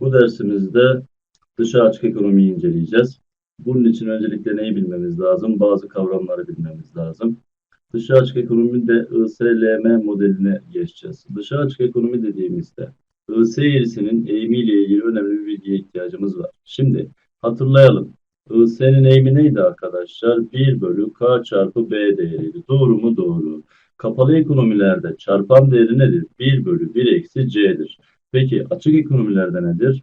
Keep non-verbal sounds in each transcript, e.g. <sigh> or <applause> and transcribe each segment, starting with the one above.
Bu dersimizde dışa açık ekonomiyi inceleyeceğiz. Bunun için öncelikle neyi bilmemiz lazım? Bazı kavramları bilmemiz lazım. Dışa açık ekonomide ISLM modeline geçeceğiz. Dışa açık ekonomi dediğimizde IS eğrisinin eğimiyle ilgili önemli bir bilgiye ihtiyacımız var. Şimdi hatırlayalım. IS'nin eğimi neydi arkadaşlar? 1 bölü K çarpı B değeriydi. Doğru mu? Doğru. Kapalı ekonomilerde çarpan değeri nedir? 1 bölü 1 eksi C'dir. Peki açık ekonomilerde nedir?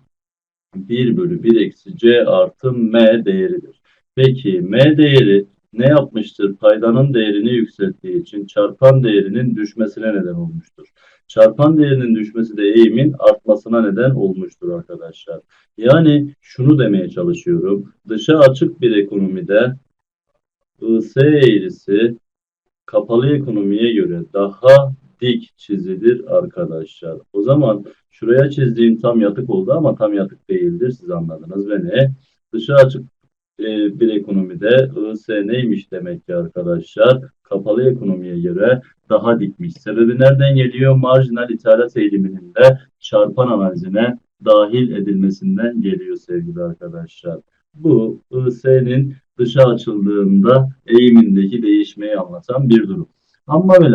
1 bölü 1 eksi C artı M değeridir. Peki M değeri ne yapmıştır? Paydanın değerini yükselttiği için çarpan değerinin düşmesine neden olmuştur. Çarpan değerinin düşmesi de eğimin artmasına neden olmuştur arkadaşlar. Yani şunu demeye çalışıyorum. Dışa açık bir ekonomide IS eğrisi kapalı ekonomiye göre daha dik çizilir arkadaşlar. O zaman şuraya çizdiğim tam yatık oldu ama tam yatık değildir. Siz anladınız ve ne? Dışa açık e, bir ekonomide IS neymiş demek ki arkadaşlar? Kapalı ekonomiye göre daha dikmiş. Sebebi nereden geliyor? Marjinal ithalat eğiliminin de çarpan analizine dahil edilmesinden geliyor sevgili arkadaşlar. Bu IS'nin dışa açıldığında eğimindeki değişmeyi anlatan bir durum. Ama ve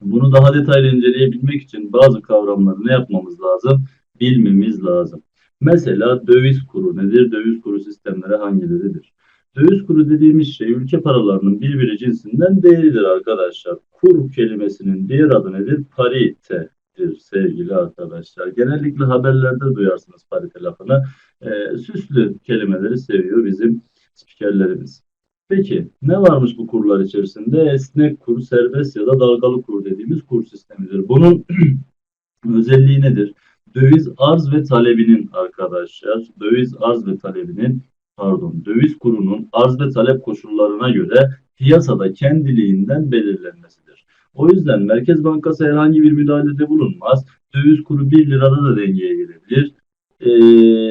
bunu daha detaylı inceleyebilmek için bazı kavramları ne yapmamız lazım? Bilmemiz lazım. Mesela döviz kuru nedir? Döviz kuru sistemleri hangileridir? Döviz kuru dediğimiz şey ülke paralarının birbiri cinsinden değeridir arkadaşlar. Kur kelimesinin diğer adı nedir? Paritedir sevgili arkadaşlar. Genellikle haberlerde duyarsınız parite lafını. E, süslü kelimeleri seviyor bizim spikerlerimiz. Peki ne varmış bu kurlar içerisinde? Esnek kur, serbest ya da dalgalı kur dediğimiz kur sistemidir. Bunun <clears throat> özelliği nedir? Döviz arz ve talebinin arkadaşlar, döviz arz ve talebinin pardon, döviz kurunun arz ve talep koşullarına göre piyasada kendiliğinden belirlenmesidir. O yüzden Merkez Bankası herhangi bir müdahalede bulunmaz. Döviz kuru 1 lirada da dengeye gelebilir. E,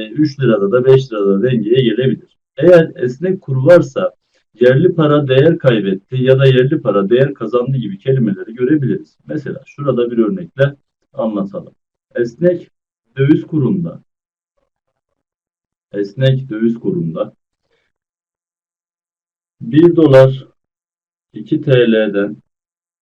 3 lirada da 5 lirada da dengeye gelebilir. Eğer esnek kur varsa yerli para değer kaybetti ya da yerli para değer kazandı gibi kelimeleri görebiliriz. Mesela şurada bir örnekle anlatalım. Esnek döviz kurunda esnek döviz kurunda 1 dolar 2 TL'den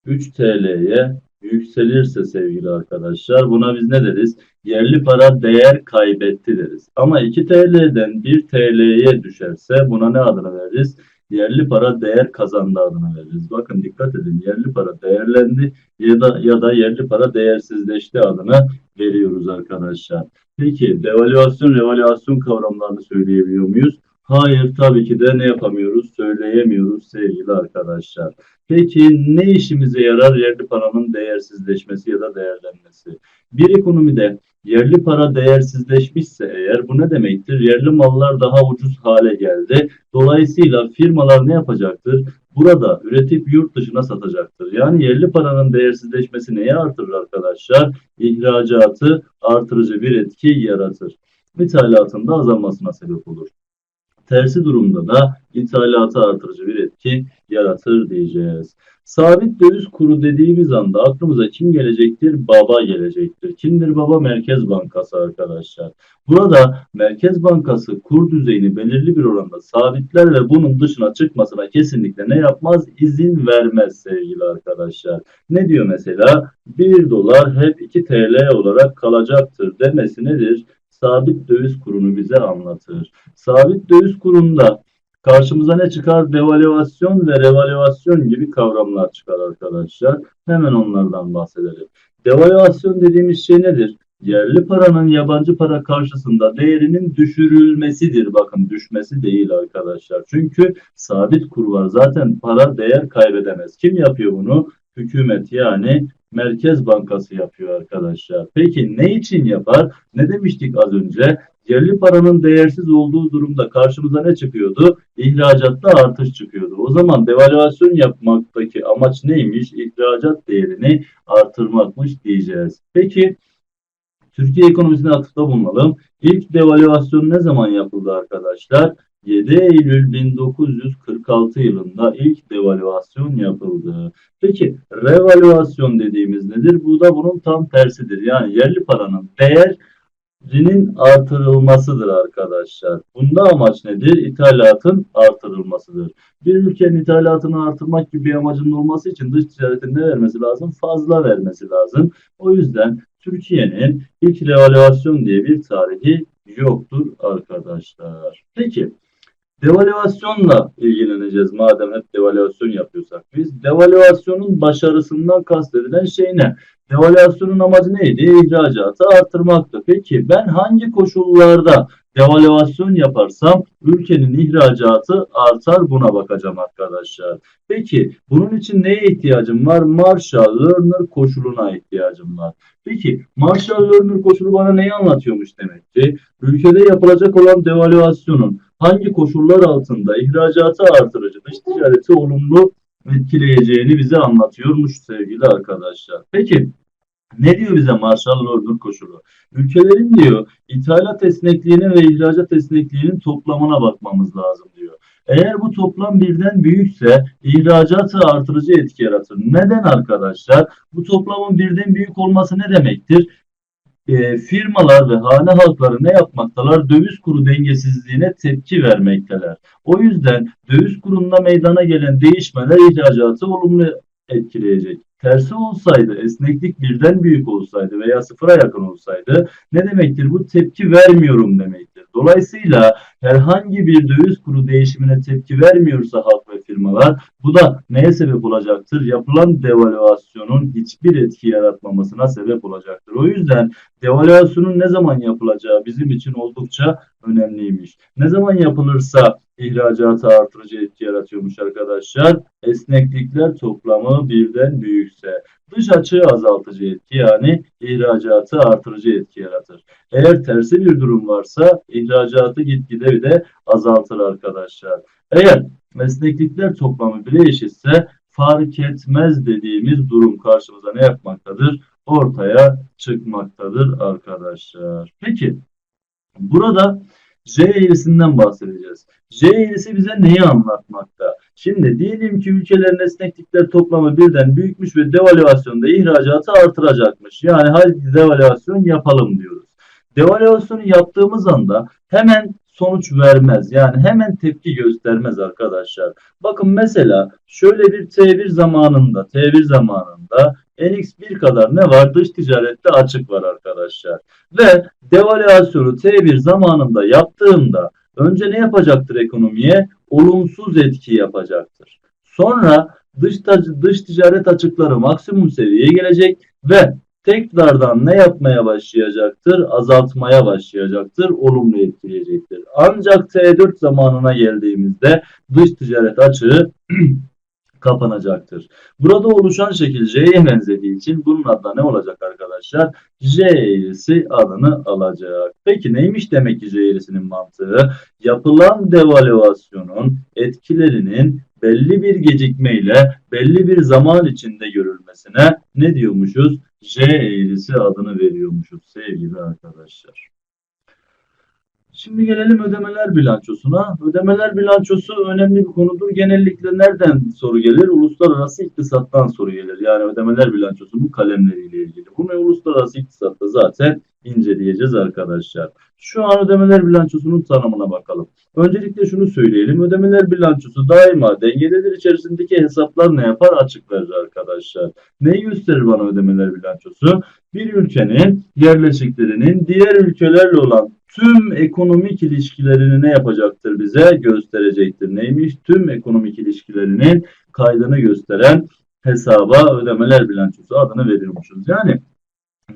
3 TL'ye yükselirse sevgili arkadaşlar buna biz ne deriz? Yerli para değer kaybetti deriz. Ama 2 TL'den 1 TL'ye düşerse buna ne adını veririz? Yerli para değer kazandı adını veririz. Bakın dikkat edin yerli para değerlendi ya da ya da yerli para değersizleşti adını veriyoruz arkadaşlar. Peki devalüasyon, revalüasyon kavramlarını söyleyebiliyor muyuz? Hayır tabii ki de ne yapamıyoruz? Söyleyemiyoruz sevgili arkadaşlar. Peki ne işimize yarar yerli paranın değersizleşmesi ya da değerlenmesi? Bir ekonomide yerli para değersizleşmişse eğer bu ne demektir? Yerli mallar daha ucuz hale geldi. Dolayısıyla firmalar ne yapacaktır? Burada üretip yurt dışına satacaktır. Yani yerli paranın değersizleşmesi neyi artırır arkadaşlar? İhracatı artırıcı bir etki yaratır. İthalatın da azalmasına sebep olur. Tersi durumda da ithalatı artırıcı bir etki yaratır diyeceğiz. Sabit döviz kuru dediğimiz anda aklımıza kim gelecektir? Baba gelecektir. Kimdir baba? Merkez Bankası arkadaşlar. Burada Merkez Bankası kur düzeyini belirli bir oranda sabitler ve bunun dışına çıkmasına kesinlikle ne yapmaz? İzin vermez sevgili arkadaşlar. Ne diyor mesela? 1 dolar hep 2 TL olarak kalacaktır demesi nedir? Sabit döviz kurunu bize anlatır. Sabit döviz kurunda karşımıza ne çıkar? Devalüasyon ve revalüasyon gibi kavramlar çıkar arkadaşlar. Hemen onlardan bahsedelim. Devalüasyon dediğimiz şey nedir? Yerli paranın yabancı para karşısında değerinin düşürülmesidir. Bakın düşmesi değil arkadaşlar. Çünkü sabit kur var. Zaten para değer kaybedemez. Kim yapıyor bunu? Hükümet yani Merkez Bankası yapıyor arkadaşlar. Peki ne için yapar? Ne demiştik az önce? Yerli paranın değersiz olduğu durumda karşımıza ne çıkıyordu? İhracatta artış çıkıyordu. O zaman devalüasyon yapmaktaki amaç neymiş? İhracat değerini artırmakmış diyeceğiz. Peki Türkiye ekonomisine atıfta bulunalım. İlk devalüasyon ne zaman yapıldı arkadaşlar? 7 Eylül 1946 yılında ilk devalüasyon yapıldı. Peki revalüasyon dediğimiz nedir? Bu da bunun tam tersidir. Yani yerli paranın değer gelirinin artırılmasıdır arkadaşlar. Bunda amaç nedir? İthalatın artırılmasıdır. Bir ülkenin ithalatını artırmak gibi bir amacının olması için dış ticaretin ne vermesi lazım? Fazla vermesi lazım. O yüzden Türkiye'nin ilk revalüasyon diye bir tarihi yoktur arkadaşlar. Peki devalüasyonla ilgileneceğiz madem hep devalüasyon yapıyorsak biz. Devalüasyonun başarısından kastedilen şey ne? Devalüasyonun amacı neydi? İhracatı artırmaktı. Peki ben hangi koşullarda devalüasyon yaparsam ülkenin ihracatı artar buna bakacağım arkadaşlar. Peki bunun için neye ihtiyacım var? Marshall-Lerner koşuluna ihtiyacım var. Peki Marshall-Lerner koşulu bana neyi anlatıyormuş demek ki? Ülkede yapılacak olan devalüasyonun hangi koşullar altında ihracatı artırıcı, dış ticareti olumlu etkileyeceğini bize anlatıyormuş sevgili arkadaşlar. Peki ne diyor bize Marshall-Lerner koşulu? Ülkelerin diyor ithalat esnekliğine ve ihracat esnekliğinin toplamına bakmamız lazım diyor. Eğer bu toplam birden büyükse ihracatı artırıcı etki yaratır. Neden arkadaşlar? Bu toplamın birden büyük olması ne demektir? E, firmalar ve hane halkları ne yapmaktalar? Döviz kuru dengesizliğine tepki vermekteler. O yüzden döviz kurunda meydana gelen değişmeler ihracatı olumlu etkileyecek. Tersi olsaydı, esneklik birden büyük olsaydı veya sıfıra yakın olsaydı ne demektir? Bu tepki vermiyorum demektir. Dolayısıyla herhangi bir döviz kuru değişimine tepki vermiyorsa halk ve firmalar bu da neye sebep olacaktır? Yapılan devalüasyonun hiçbir etki yaratmamasına sebep olacaktır. O yüzden devalüasyonun ne zaman yapılacağı bizim için oldukça önemliymiş. Ne zaman yapılırsa ihracatı artırıcı etki yaratıyormuş arkadaşlar. Esneklikler toplamı birden büyükse. Dış açığı azaltıcı etki yani ihracatı artırıcı etki yaratır. Eğer tersi bir durum varsa ihracatı gitgide bir de azaltır arkadaşlar. Eğer esneklikler toplamı bile eşitse fark etmez dediğimiz durum karşımıza ne yapmaktadır? Ortaya çıkmaktadır arkadaşlar. Peki burada J eğrisinden bahsedeceğiz. J eğrisi bize neyi anlatmakta? Şimdi diyelim ki ülkelerin esneklikler toplamı birden büyükmüş ve devalüasyonda ihracatı artıracakmış. Yani hadi devalüasyon yapalım diyoruz. Devalüasyonu yaptığımız anda hemen sonuç vermez. Yani hemen tepki göstermez arkadaşlar. Bakın mesela şöyle bir T1 zamanında T1 zamanında NX1 kadar ne var? Dış ticarette açık var arkadaşlar. Ve devalüasyonu T1 zamanında yaptığımda önce ne yapacaktır ekonomiye? Olumsuz etki yapacaktır. Sonra dış, dış ticaret açıkları maksimum seviyeye gelecek ve tekrardan ne yapmaya başlayacaktır? Azaltmaya başlayacaktır, olumlu etkileyecektir. Ancak T4 zamanına geldiğimizde dış ticaret açığı <clears throat> kapanacaktır. Burada oluşan şekil J'ye benzediği için bunun adı ne olacak arkadaşlar? J eğrisi adını alacak. Peki neymiş demek ki J eğrisinin mantığı? Yapılan devalüasyonun etkilerinin belli bir gecikmeyle belli bir zaman içinde görülmesine ne diyormuşuz? J eğrisi adını veriyormuşuz sevgili arkadaşlar. Şimdi gelelim ödemeler bilançosuna. Ödemeler bilançosu önemli bir konudur. Genellikle nereden soru gelir? Uluslararası iktisattan soru gelir. Yani ödemeler bilançosunun kalemleriyle ilgili. Bunu uluslararası iktisatta zaten inceleyeceğiz arkadaşlar. Şu an ödemeler bilançosunun tanımına bakalım. Öncelikle şunu söyleyelim. Ödemeler bilançosu daima dengededir. İçerisindeki hesaplar ne yapar? Açık verir arkadaşlar. Neyi gösterir bana ödemeler bilançosu? Bir ülkenin yerleşiklerinin diğer ülkelerle olan tüm ekonomik ilişkilerini ne yapacaktır bize? Gösterecektir. Neymiş? Tüm ekonomik ilişkilerinin kaydını gösteren hesaba ödemeler bilançosu adını veriyormuşuz. Yani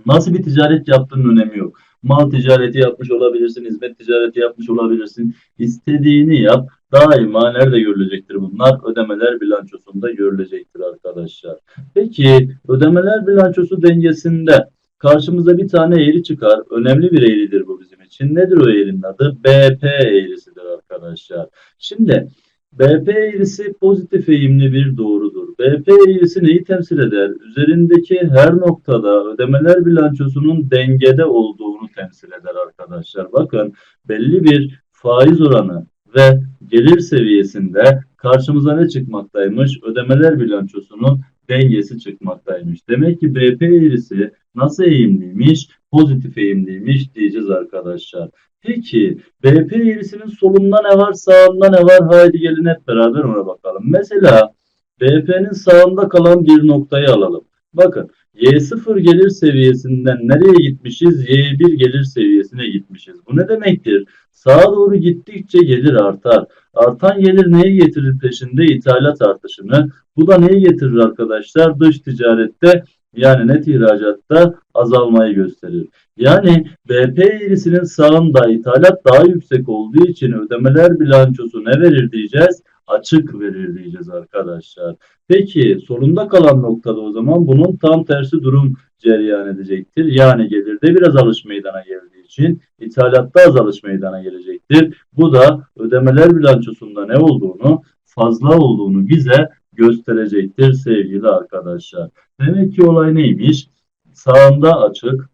nasıl bir ticaret yaptığının önemi yok. Mal ticareti yapmış olabilirsin, hizmet ticareti yapmış olabilirsin. İstediğini yap. Daima nerede görülecektir bunlar? Ödemeler bilançosunda görülecektir arkadaşlar. Peki ödemeler bilançosu dengesinde karşımıza bir tane eğri çıkar. Önemli bir eğridir bu bizim için. Nedir o eğrinin adı? BP eğrisidir arkadaşlar. Şimdi BP eğrisi pozitif eğimli bir doğrudur. BP eğrisi neyi temsil eder? Üzerindeki her noktada ödemeler bilançosunun dengede olduğunu temsil eder arkadaşlar. Bakın belli bir faiz oranı ve gelir seviyesinde karşımıza ne çıkmaktaymış? Ödemeler bilançosunun dengesi çıkmaktaymış. Demek ki BP eğrisi nasıl eğimliymiş? Pozitif eğimliymiş diyeceğiz arkadaşlar. Peki BP eğrisinin solunda ne var, sağında ne var? Haydi gelin hep beraber ona bakalım. Mesela BP'nin sağında kalan bir noktayı alalım. Bakın Y0 gelir seviyesinden nereye gitmişiz? Y1 gelir seviyesine gitmişiz. Bu ne demektir? Sağa doğru gittikçe gelir artar. Artan gelir neyi getirir peşinde? İthalat artışını. Bu da neyi getirir arkadaşlar? Dış ticarette yani net ihracatta azalmayı gösterir. Yani BP eğrisinin sağında ithalat daha yüksek olduğu için ödemeler bilançosu ne verir diyeceğiz? Açık verir diyeceğiz arkadaşlar. Peki solunda kalan noktada o zaman bunun tam tersi durum cereyan edecektir. Yani gelirde bir azalış meydana geldiği için ithalatta azalış meydana gelecektir. Bu da ödemeler bilançosunda ne olduğunu, fazla olduğunu bize gösterecektir sevgili arkadaşlar. Demek ki olay neymiş? Sağında açık,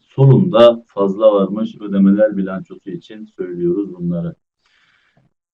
solunda fazla varmış ödemeler bilançosu için söylüyoruz bunları.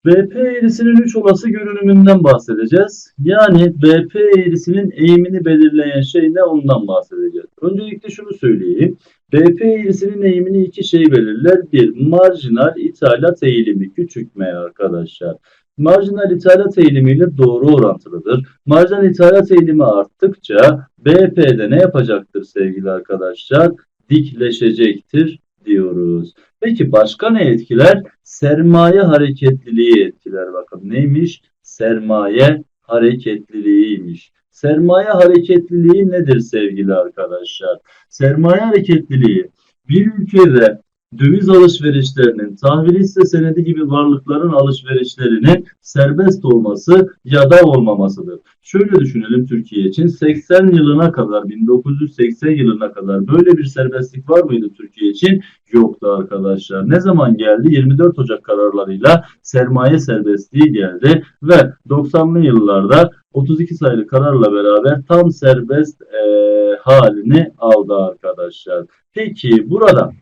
BP eğrisinin 3 olası görünümünden bahsedeceğiz. Yani BP eğrisinin eğimini belirleyen şey ne ondan bahsedeceğiz. Öncelikle şunu söyleyeyim. BP eğrisinin eğimini iki şey belirler. Bir, marjinal ithalat eğilimi küçük m arkadaşlar. Marjinal ithalat eğilimiyle doğru orantılıdır. Marjinal ithalat eğilimi arttıkça BP'de ne yapacaktır sevgili arkadaşlar? Dikleşecektir diyoruz. Peki başka ne etkiler? Sermaye hareketliliği etkiler. Bakın neymiş? Sermaye hareketliliğiymiş. Sermaye hareketliliği nedir sevgili arkadaşlar? Sermaye hareketliliği bir ülkede döviz alışverişlerinin, tahvil hisse senedi gibi varlıkların alışverişlerinin serbest olması ya da olmamasıdır. Şöyle düşünelim Türkiye için 80 yılına kadar 1980 yılına kadar böyle bir serbestlik var mıydı Türkiye için? Yoktu arkadaşlar. Ne zaman geldi? 24 Ocak kararlarıyla sermaye serbestliği geldi ve 90'lı yıllarda 32 sayılı kararla beraber tam serbest e, halini aldı arkadaşlar. Peki burada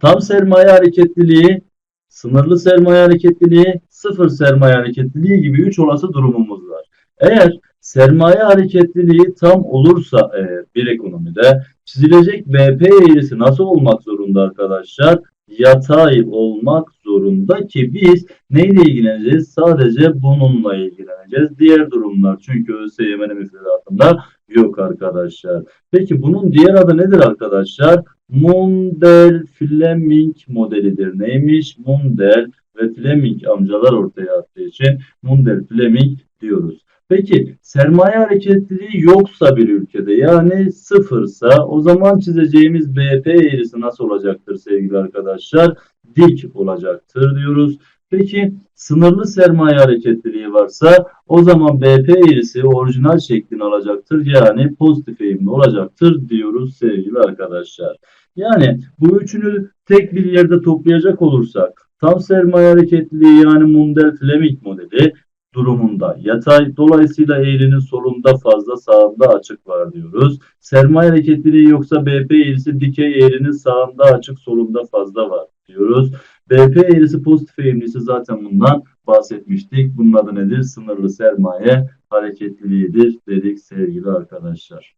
tam sermaye hareketliliği, sınırlı sermaye hareketliliği, sıfır sermaye hareketliliği gibi 3 olası durumumuz var. Eğer sermaye hareketliliği tam olursa eğer bir ekonomide çizilecek BP eğrisi nasıl olmak zorunda arkadaşlar? Yatay olmak zorunda ki biz neyle ilgileneceğiz? Sadece bununla ilgileneceğiz. Diğer durumlar çünkü ÖSYM'nin müfredatında yok arkadaşlar. Peki bunun diğer adı nedir arkadaşlar? Mundell-Fleming modelidir. Neymiş? Mundell ve Fleming amcalar ortaya attığı için Mundell-Fleming diyoruz. Peki sermaye hareketliliği yoksa bir ülkede yani sıfırsa o zaman çizeceğimiz BP eğrisi nasıl olacaktır sevgili arkadaşlar? Dik olacaktır diyoruz. Peki sınırlı sermaye hareketliliği varsa o zaman BP eğrisi orijinal şeklini alacaktır. Yani pozitif eğimli olacaktır diyoruz sevgili arkadaşlar. Yani bu üçünü tek bir yerde toplayacak olursak tam sermaye hareketliliği yani Mundell-Fleming modeli durumunda yatay dolayısıyla eğrinin solunda fazla sağında açık var diyoruz. Sermaye hareketliliği yoksa BP eğrisi dikey eğrinin sağında açık solunda fazla var diyoruz. BP eğrisi pozitif eğimlisi zaten bundan bahsetmiştik. Bunun adı nedir? Sınırlı sermaye hareketliliğidir dedik sevgili arkadaşlar.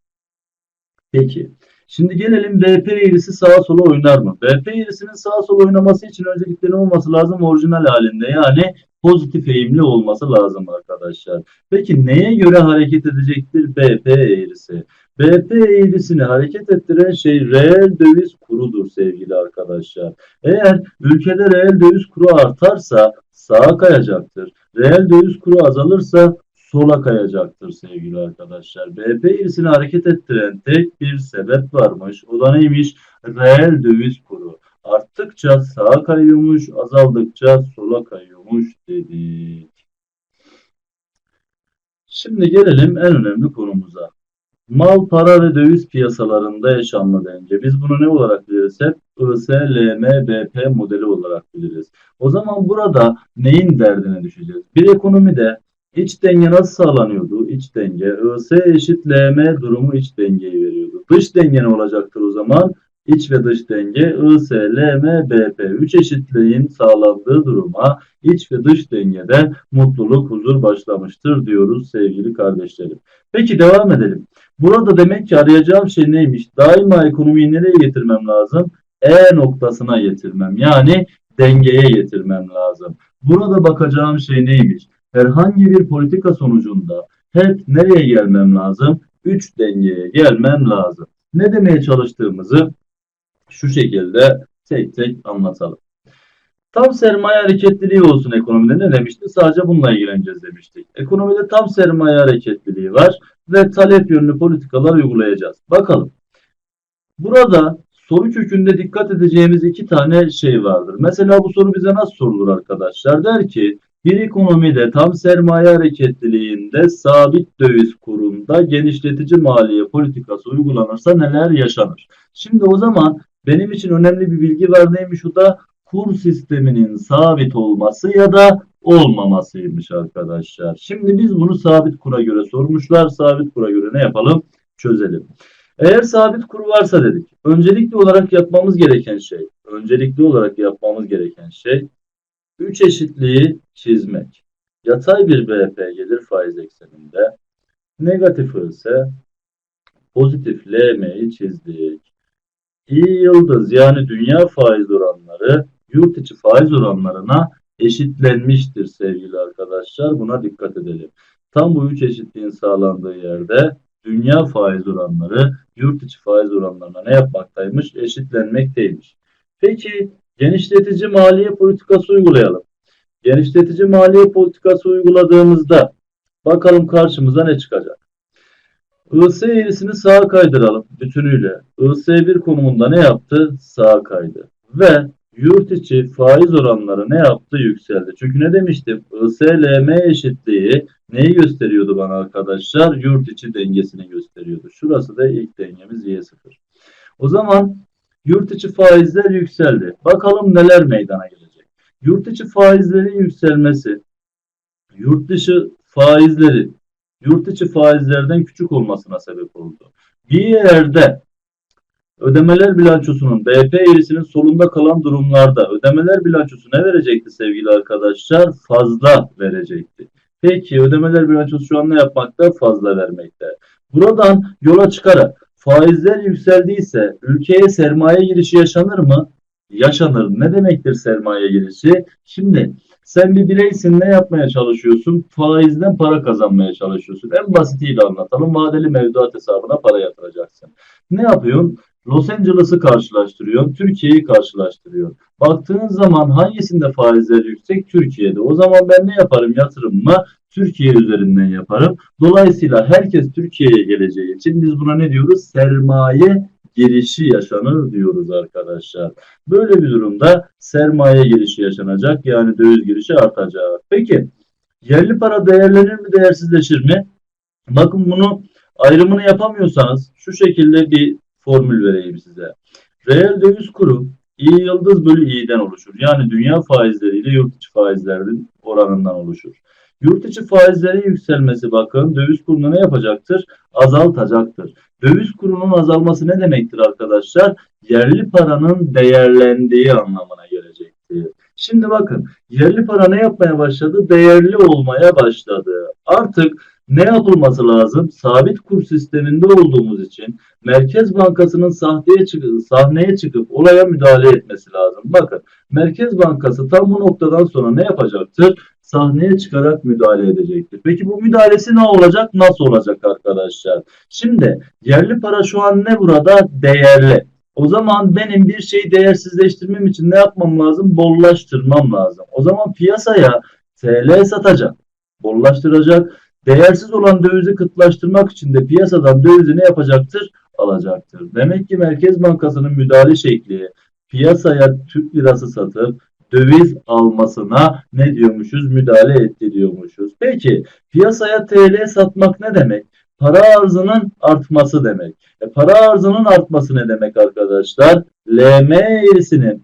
Peki. Şimdi gelelim BP eğrisi sağa sola oynar mı? BP eğrisinin sağa sola oynaması için öncelikle ne olması lazım? Orijinal halinde yani pozitif eğimli olması lazım arkadaşlar. Peki neye göre hareket edecektir BP eğrisi? BP eğrisini hareket ettiren şey reel döviz kurudur sevgili arkadaşlar. Eğer ülkede reel döviz kuru artarsa sağa kayacaktır. Reel döviz kuru azalırsa sola kayacaktır sevgili arkadaşlar. BP eğrisini hareket ettiren tek bir sebep varmış. O da neymiş? Reel döviz kuru. Arttıkça sağa kayıyormuş, azaldıkça sola kayıyormuş dedik. Şimdi gelelim en önemli konumuza. Mal, para ve döviz piyasalarında yaşanma denge. Biz bunu ne olarak biliriz hep? BP modeli olarak biliriz. O zaman burada neyin derdine düşeceğiz? Bir ekonomide iç denge nasıl sağlanıyordu? İç denge. IS eşit LM durumu iç dengeyi veriyordu. Dış denge ne olacaktır o zaman? İç ve dış denge IS, LM, BP 3 eşitliğin sağlandığı duruma iç ve dış dengede mutluluk, huzur başlamıştır diyoruz sevgili kardeşlerim. Peki devam edelim. Burada demek ki arayacağım şey neymiş? Daima ekonomiyi nereye getirmem lazım? E noktasına getirmem. Yani dengeye getirmem lazım. Burada bakacağım şey neymiş? Herhangi bir politika sonucunda hep nereye gelmem lazım? 3 dengeye gelmem lazım. Ne demeye çalıştığımızı şu şekilde tek tek anlatalım. Tam sermaye hareketliliği olsun ekonomide ne demişti? Sadece bununla ilgileneceğiz demiştik. Ekonomide tam sermaye hareketliliği var ve talep yönlü politikalar uygulayacağız. Bakalım. Burada soru kökünde dikkat edeceğimiz iki tane şey vardır. Mesela bu soru bize nasıl sorulur arkadaşlar? Der ki bir ekonomide tam sermaye hareketliliğinde sabit döviz kurunda genişletici maliye politikası uygulanırsa neler yaşanır? Şimdi o zaman benim için önemli bir bilgi var neymiş o da kur sisteminin sabit olması ya da olmamasıymış arkadaşlar. Şimdi biz bunu sabit kura göre sormuşlar. Sabit kura göre ne yapalım? Çözelim. Eğer sabit kur varsa dedik. Öncelikli olarak yapmamız gereken şey, öncelikli olarak yapmamız gereken şey 3 eşitliği çizmek. Yatay bir BP gelir faiz ekseninde. Negatif ise pozitif LM'yi çizdik. İyi yıldız yani dünya faiz oranları yurt içi faiz oranlarına eşitlenmiştir sevgili arkadaşlar. Buna dikkat edelim. Tam bu üç eşitliğin sağlandığı yerde dünya faiz oranları yurt içi faiz oranlarına ne yapmaktaymış? Eşitlenmekteymiş. Peki genişletici maliye politikası uygulayalım. Genişletici maliye politikası uyguladığımızda bakalım karşımıza ne çıkacak? IS eğrisini sağa kaydıralım bütünüyle. IS1 konumunda ne yaptı? Sağa kaydı. Ve yurt içi faiz oranları ne yaptı? Yükseldi. Çünkü ne demiştim? IS-LM eşitliği neyi gösteriyordu bana arkadaşlar? Yurt içi dengesini gösteriyordu. Şurası da ilk dengemiz Y0. O zaman yurt içi faizler yükseldi. Bakalım neler meydana gelecek. Yurt içi faizlerin yükselmesi, yurt dışı faizleri, yurt içi faizlerden küçük olmasına sebep oldu. Bir yerde ödemeler bilançosunun BP eğrisinin solunda kalan durumlarda ödemeler bilançosu ne verecekti sevgili arkadaşlar? Fazla verecekti. Peki ödemeler bilançosu şu an ne yapmakta? Fazla vermekte. Buradan yola çıkarak faizler yükseldiyse ülkeye sermaye girişi yaşanır mı? Yaşanır. Ne demektir sermaye girişi? Şimdi sen bir bireysin ne yapmaya çalışıyorsun? Faizden para kazanmaya çalışıyorsun. En basitiyle anlatalım. Vadeli mevduat hesabına para yatıracaksın. Ne yapıyorsun? Los Angeles'ı karşılaştırıyor, Türkiye'yi karşılaştırıyor. Baktığın zaman hangisinde faizler yüksek? Türkiye'de. O zaman ben ne yaparım yatırımımı? Türkiye üzerinden yaparım. Dolayısıyla herkes Türkiye'ye geleceği için biz buna ne diyoruz? Sermaye girişi yaşanır diyoruz arkadaşlar. Böyle bir durumda sermaye girişi yaşanacak. Yani döviz girişi artacak. Peki yerli para değerlenir mi değersizleşir mi? Bakın bunu ayrımını yapamıyorsanız şu şekilde bir formül vereyim size. Reel döviz kuru i yıldız bölü i'den oluşur. Yani dünya faizleriyle yurt içi faizlerin oranından oluşur. Yurt içi faizlerin yükselmesi bakın döviz kurunu ne yapacaktır? Azaltacaktır. Döviz kurunun azalması ne demektir arkadaşlar? Yerli paranın değerlendiği anlamına gelecektir. Şimdi bakın yerli para ne yapmaya başladı? Değerli olmaya başladı. Artık ne yapılması lazım? Sabit kur sisteminde olduğumuz için Merkez Bankası'nın sahneye çıkıp, sahneye çıkıp olaya müdahale etmesi lazım. Bakın Merkez Bankası tam bu noktadan sonra ne yapacaktır? Sahneye çıkarak müdahale edecektir. Peki bu müdahalesi ne olacak? Nasıl olacak arkadaşlar? Şimdi yerli para şu an ne burada? Değerli. O zaman benim bir şeyi değersizleştirmem için ne yapmam lazım? Bollaştırmam lazım. O zaman piyasaya TL satacak, bollaştıracak. Değersiz olan dövizi kıtlaştırmak için de piyasadan dövizi ne yapacaktır? Alacaktır. Demek ki Merkez Bankası'nın müdahale şekli piyasaya Türk lirası satıp döviz almasına ne diyormuşuz? Müdahale etti diyormuşuz. Peki piyasaya TL satmak ne demek? Para arzının artması demek. E, para arzının artması ne demek arkadaşlar? LM eğrisinin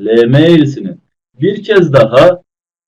LM eğrisinin bir kez daha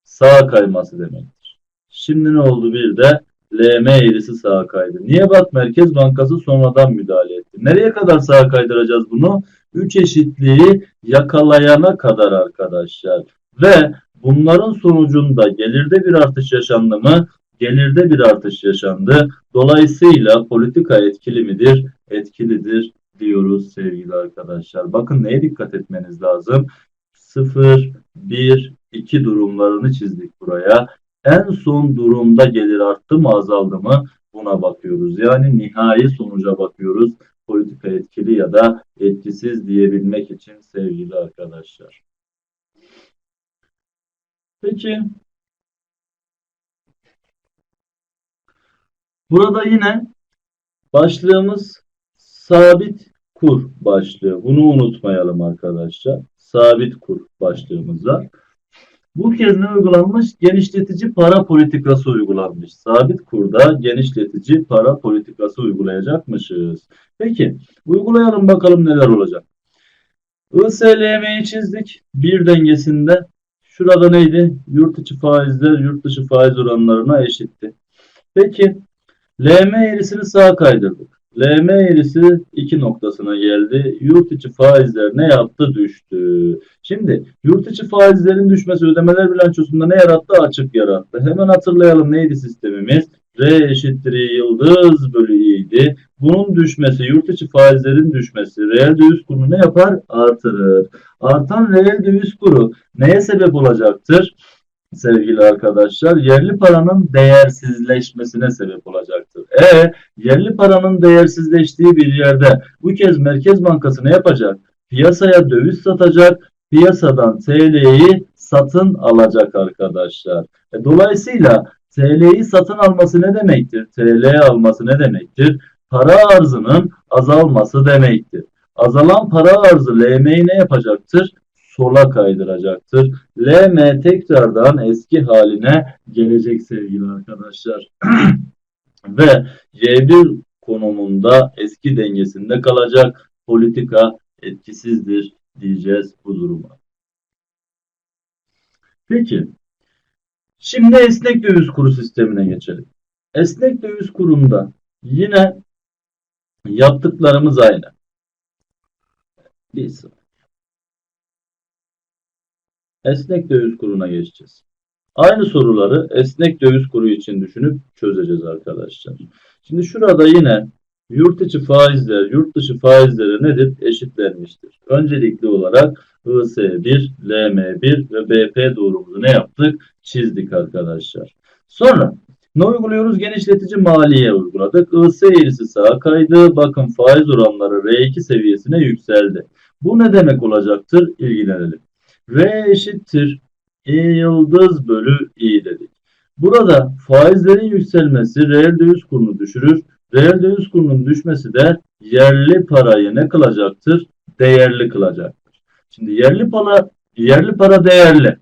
sağa kayması demektir. Şimdi ne oldu bir de LM eğrisi sağa kaydı. Niye bak Merkez Bankası sonradan müdahale etti. Nereye kadar sağa kaydıracağız bunu? 3 eşitliği yakalayana kadar arkadaşlar. Ve bunların sonucunda gelirde bir artış yaşandı mı? Gelirde bir artış yaşandı. Dolayısıyla politika etkili midir? Etkilidir diyoruz sevgili arkadaşlar. Bakın neye dikkat etmeniz lazım? 0, 1, 2 durumlarını çizdik buraya. En son durumda gelir arttı mı azaldı mı? Buna bakıyoruz. Yani nihai sonuca bakıyoruz. Politika etkili ya da etkisiz diyebilmek için sevgili arkadaşlar. Peki burada yine başlığımız sabit kur başlığı. Bunu unutmayalım arkadaşlar. Sabit kur başlığımız var. Bu kez ne uygulanmış? Genişletici para politikası uygulanmış. Sabit kurda genişletici para politikası uygulayacakmışız. Peki uygulayalım bakalım neler olacak. ISLM'yi çizdik. Bir dengesinde şurada neydi? Yurt içi faizler yurt dışı faiz oranlarına eşitti. Peki LM eğrisini sağa kaydırdık. LM eğrisi 2 noktasına geldi. Yurt içi faizler ne yaptı? Düştü. Şimdi yurt içi faizlerin düşmesi ödemeler bilançosunda ne yarattı? Açık yarattı. Hemen hatırlayalım neydi sistemimiz? R eşittir yıldız bölü i'ydi. Bunun düşmesi, yurt içi faizlerin düşmesi reel döviz kurunu ne yapar? Artırır. Artan reel döviz kuru neye sebep olacaktır? Sevgili arkadaşlar yerli paranın değersizleşmesine sebep olacaktır. E yerli paranın değersizleştiği bir yerde bu kez Merkez Bankası ne yapacak? Piyasaya döviz satacak, piyasadan TL'yi satın alacak arkadaşlar. E, dolayısıyla TL'yi satın alması ne demektir? TL alması ne demektir? Para arzının azalması demektir. Azalan para arzı LM'yi ne yapacaktır? Sola kaydıracaktır. LM tekrardan eski haline gelecek sevgili arkadaşlar. <clears throat> Ve Y1 konumunda eski dengesinde kalacak. Politika etkisizdir diyeceğiz bu duruma. Peki. Şimdi esnek döviz kuru sistemine geçelim. Esnek döviz kurunda yine yaptıklarımız aynı. Bir sıra. Esnek döviz kuruna geçeceğiz. Aynı soruları esnek döviz kuru için düşünüp çözeceğiz arkadaşlar. Şimdi şurada yine yurt içi faizler yurt dışı faizlere nedir? Eşitlenmiştir. Öncelikli olarak IS1, LM1 ve BP doğrumuzu ne yaptık? Çizdik arkadaşlar. Sonra ne uyguluyoruz? Genişletici maliye uyguladık. IS eğrisi sağa kaydı. Bakın faiz oranları R2 seviyesine yükseldi. Bu ne demek olacaktır? İlgilenelim. R eşittir E yıldız bölü I dedik. Burada faizlerin yükselmesi reel döviz kurunu düşürür. Reel döviz kurunun düşmesi de yerli parayı ne kılacaktır? Değerli kılacaktır. Şimdi yerli para yerli para değerli.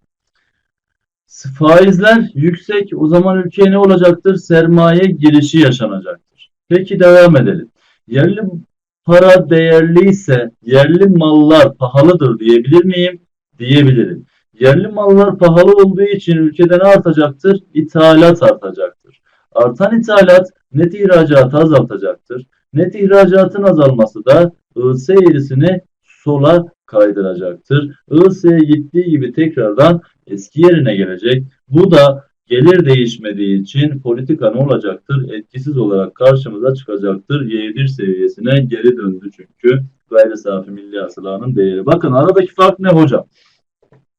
Faizler yüksek o zaman ülkeye ne olacaktır? Sermaye girişi yaşanacaktır. Peki devam edelim. Yerli para değerli ise yerli mallar pahalıdır diyebilir miyim? Diyebilirim. Yerli mallar pahalı olduğu için ülkede ne artacaktır? İthalat artacaktır. Artan ithalat net ihracatı azaltacaktır. Net ihracatın azalması da IS eğrisini sola kaydıracaktır. IS'ye gittiği gibi tekrardan eski yerine gelecek. Bu da gelir değişmediği için politika ne olacaktır? Etkisiz olarak karşımıza çıkacaktır. Y1 seviyesine geri döndü çünkü gayri safi milli hasılanın değeri. Bakın aradaki fark ne hocam?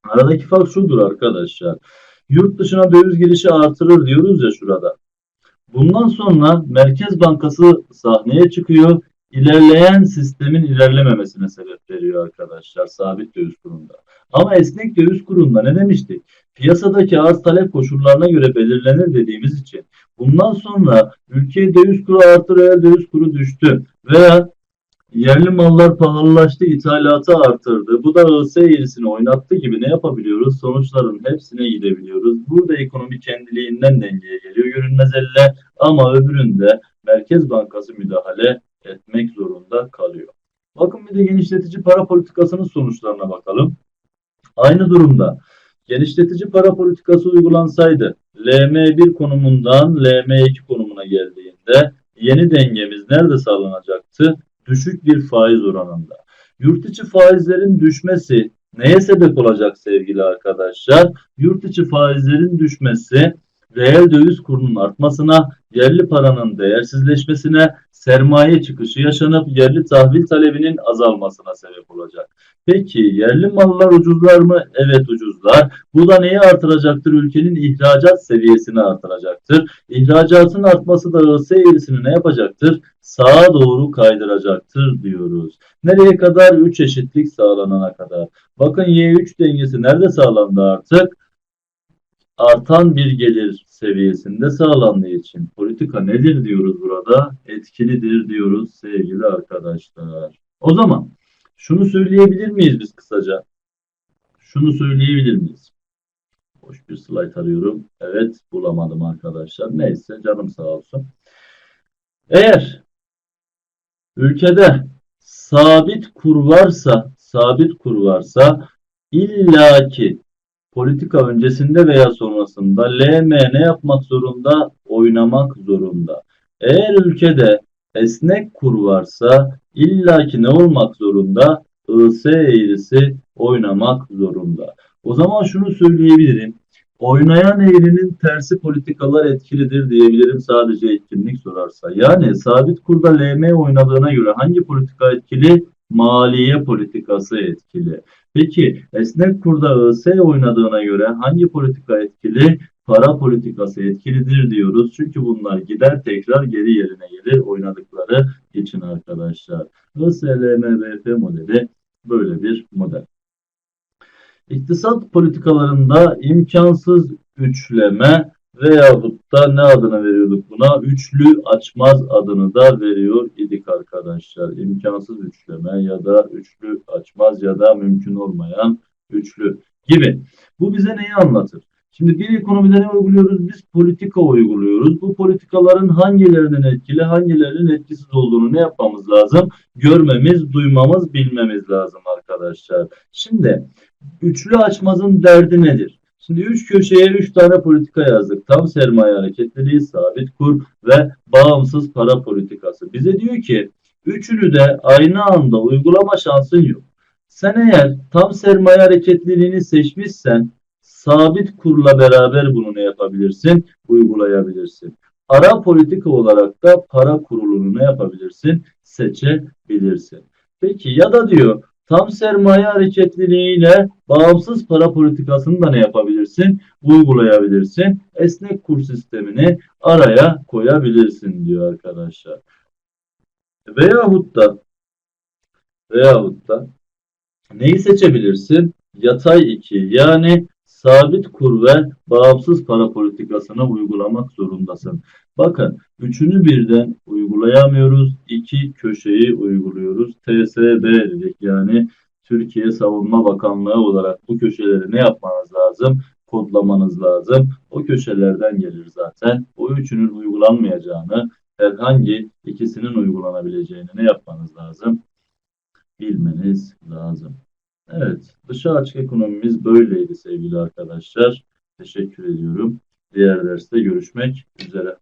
Aradaki fark şudur arkadaşlar. Yurt dışına döviz girişi artırır diyoruz ya şurada. Bundan sonra Merkez Bankası sahneye çıkıyor. İlerleyen sistemin ilerlememesine sebep veriyor arkadaşlar sabit döviz kurunda. Ama esnek döviz kurunda ne demiştik? Piyasadaki arz talep koşullarına göre belirlenir dediğimiz için bundan sonra ülkeye döviz kuru arttı, reel döviz kuru düştü veya Yerli mallar pahalılaştı, ithalatı artırdı. Bu da IS eğrisini oynattı gibi ne yapabiliyoruz? Sonuçların hepsine gidebiliyoruz. Burada ekonomi kendiliğinden dengeye geliyor görünmez elle ama öbüründe Merkez Bankası müdahale etmek zorunda kalıyor. Bakın bir de genişletici para politikasının sonuçlarına bakalım. Aynı durumda genişletici para politikası uygulansaydı LM1 konumundan LM2 konumuna geldiğinde yeni dengemiz nerede sağlanacaktı? Düşük bir faiz oranında. Yurt içi faizlerin düşmesi neye sebep olacak sevgili arkadaşlar? Yurt içi faizlerin düşmesi reel döviz kurunun artmasına, yerli paranın değersizleşmesine, sermaye çıkışı yaşanıp yerli tahvil talebinin azalmasına sebep olacak. Peki yerli mallar ucuzlar mı? Evet ucuzlar. Bu da neyi artıracaktır? Ülkenin ihracat seviyesini artıracaktır. İhracatın artması da ÖS eğrisini ne yapacaktır? Sağa doğru kaydıracaktır diyoruz. Nereye kadar? 3 eşitlik sağlanana kadar. Bakın Y3 dengesi nerede sağlandı artık? Artan bir gelir seviyesinde sağlandığı için politika nedir diyoruz burada? Etkilidir diyoruz sevgili arkadaşlar. O zaman şunu söyleyebilir miyiz biz kısaca? Şunu söyleyebilir miyiz? Boş bir slide arıyorum. Evet bulamadım arkadaşlar. Neyse canım sağ olsun. Eğer ülkede sabit kur varsa, sabit kur varsa illaki politika öncesinde veya sonrasında LM ne yapmak zorunda? Oynamak zorunda. Eğer ülkede esnek kur varsa illaki ne olmak zorunda? IS eğrisi oynamak zorunda. O zaman şunu söyleyebilirim. Oynayan eğrinin tersi politikalar etkilidir diyebilirim sadece etkinlik sorarsa. Yani sabit kurda LM oynadığına göre hangi politika etkili? Maliye politikası etkili. Peki esnek kurda ÖS oynadığına göre hangi politika etkili? Para politikası etkilidir diyoruz. Çünkü bunlar gider tekrar geri yerine gelir oynadıkları için arkadaşlar. ISLMBF modeli böyle bir model. İktisat politikalarında imkansız üçleme veyahut da ne adını veriyorduk buna? Üçlü açmaz adını da veriyor idik arkadaşlar. İmkansız üçleme ya da üçlü açmaz ya da mümkün olmayan üçlü gibi. Bu bize neyi anlatır? Şimdi bir ekonomide ne uyguluyoruz? Biz politika uyguluyoruz. Bu politikaların hangilerinin etkili, hangilerinin etkisiz olduğunu ne yapmamız lazım? Görmemiz, duymamız, bilmemiz lazım arkadaşlar. Şimdi üçlü açmazın derdi nedir? Şimdi üç köşeye üç tane politika yazdık. Tam sermaye hareketliliği, sabit kur ve bağımsız para politikası. Bize diyor ki üçünü de aynı anda uygulama şansın yok. Sen eğer tam sermaye hareketliliğini seçmişsen sabit kurla beraber bunu ne yapabilirsin? Uygulayabilirsin. Ara politika olarak da para kurulunu ne yapabilirsin? Seçebilirsin. Peki ya da diyor tam sermaye hareketliliğiyle bağımsız para politikasını da ne yapabilirsin? Uygulayabilirsin. Esnek kur sistemini araya koyabilirsin diyor arkadaşlar. Veyahut da veyahut da neyi seçebilirsin? Yatay 2 yani sabit kur ve bağımsız para politikasını uygulamak zorundasın. Bakın üçünü birden uygulayamıyoruz. İki köşeyi uyguluyoruz. TSB dedik yani Türkiye Savunma Bakanlığı olarak bu köşeleri ne yapmanız lazım? Kodlamanız lazım. O köşelerden gelir zaten. O üçünün uygulanmayacağını, herhangi ikisinin uygulanabileceğini ne yapmanız lazım? Bilmeniz lazım. Evet, dışa açık ekonomimiz böyleydi sevgili arkadaşlar. Teşekkür ediyorum. Diğer derste görüşmek üzere.